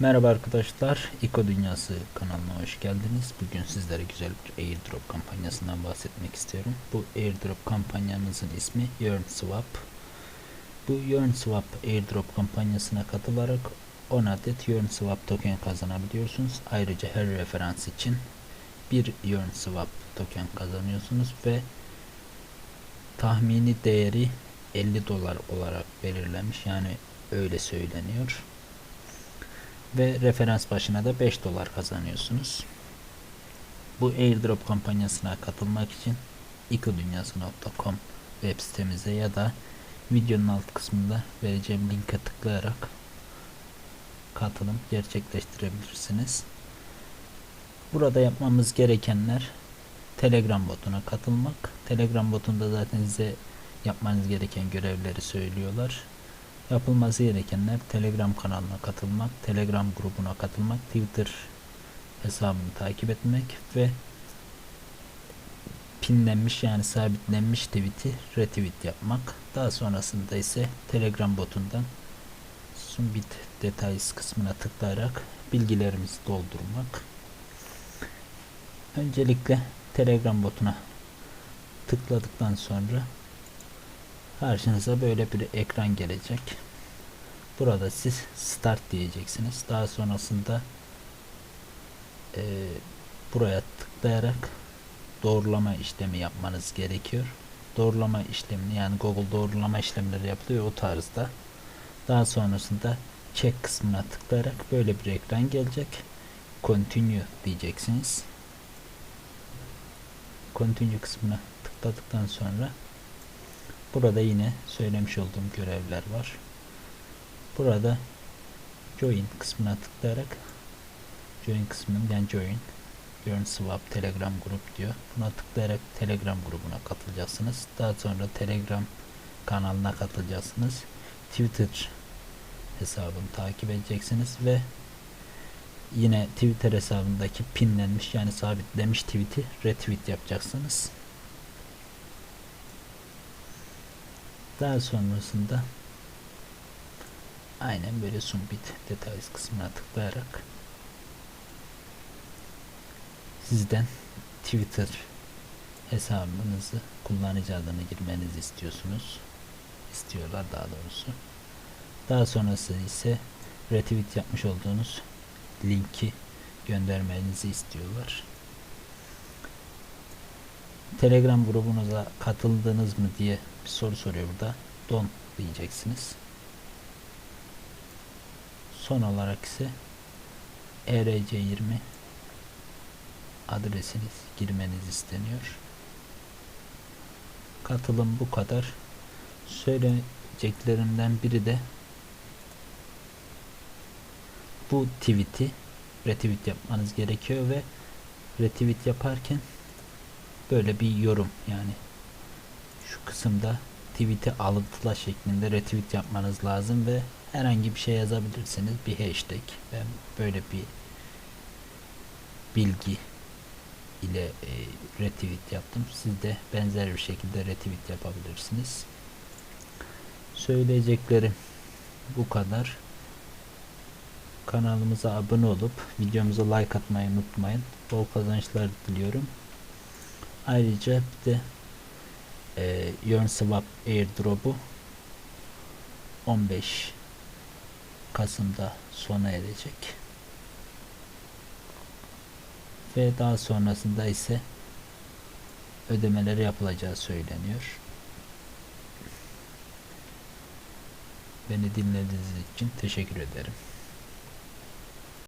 Merhaba arkadaşlar, İko Dünyası kanalına hoş geldiniz. Bugün sizlere güzel bir airdrop kampanyasından bahsetmek istiyorum. Bu airdrop kampanyamızın ismi YearnSwap. Bu YearnSwap airdrop kampanyasına katılarak 10 adet YearnSwap token kazanabiliyorsunuz. Ayrıca her referans için bir YearnSwap token kazanıyorsunuz ve tahmini değeri 50 dolar olarak belirlenmiş. Yani öyle söyleniyor ve referans başına da 5 dolar kazanıyorsunuz. Bu airdrop kampanyasına katılmak için ikodunyası.com web sitemize ya da videonun alt kısmında vereceğim linke tıklayarak katılım gerçekleştirebilirsiniz. Burada yapmamız gerekenler Telegram botuna katılmak. Telegram botunda zaten size yapmanız gereken görevleri söylüyorlar. Yapılması gerekenler Telegram kanalına katılmak, Telegram grubuna katılmak, Twitter hesabını takip etmek ve pinlenmiş yani sabitlenmiş tweet'i retweet yapmak. Daha sonrasında ise Telegram botundan Sumbit Details kısmına tıklayarak bilgilerimizi doldurmak. Öncelikle Telegram botuna tıkladıktan sonra karşınıza böyle bir ekran gelecek. Burada siz start diyeceksiniz. Daha sonrasında e, buraya tıklayarak doğrulama işlemi yapmanız gerekiyor. Doğrulama işlemini yani Google doğrulama işlemleri yapılıyor o tarzda. Daha sonrasında check kısmına tıklayarak böyle bir ekran gelecek. Continue diyeceksiniz. Continue kısmına tıkladıktan sonra Burada yine söylemiş olduğum görevler var. Burada join kısmına tıklayarak join kısmının yani join Burn Swap Telegram grup diyor. Buna tıklayarak Telegram grubuna katılacaksınız. Daha sonra Telegram kanalına katılacaksınız. Twitter hesabını takip edeceksiniz ve yine Twitter hesabındaki pinlenmiş yani sabitlemiş tweet'i retweet yapacaksınız. Daha sonrasında aynen böyle Sumbit Details kısmına tıklayarak sizden Twitter hesabınızı kullanıcı adını girmenizi istiyorsunuz. istiyorlar daha doğrusu. Daha sonrası ise retweet yapmış olduğunuz linki göndermenizi istiyorlar. Telegram grubunuza katıldınız mı diye bir soru soruyor burada. Don diyeceksiniz. Son olarak ise ERC20 adresiniz girmeniz isteniyor. Katılım bu kadar. Söyleyeceklerimden biri de bu tweet'i retweet yapmanız gerekiyor ve retweet yaparken böyle bir yorum yani kısımda tweet'i alıntıla şeklinde retweet yapmanız lazım ve herhangi bir şey yazabilirsiniz. Bir hashtag ben böyle bir bilgi ile e, retweet yaptım. Siz de benzer bir şekilde retweet yapabilirsiniz. Söyleyeceklerim bu kadar. Kanalımıza abone olup videomuza like atmayı unutmayın. Bol kazançlar diliyorum. Ayrıca bir de e, YearnSwap airdrop'u 15 Kasım'da sona erecek. Ve daha sonrasında ise ödemeleri yapılacağı söyleniyor. Beni dinlediğiniz için teşekkür ederim.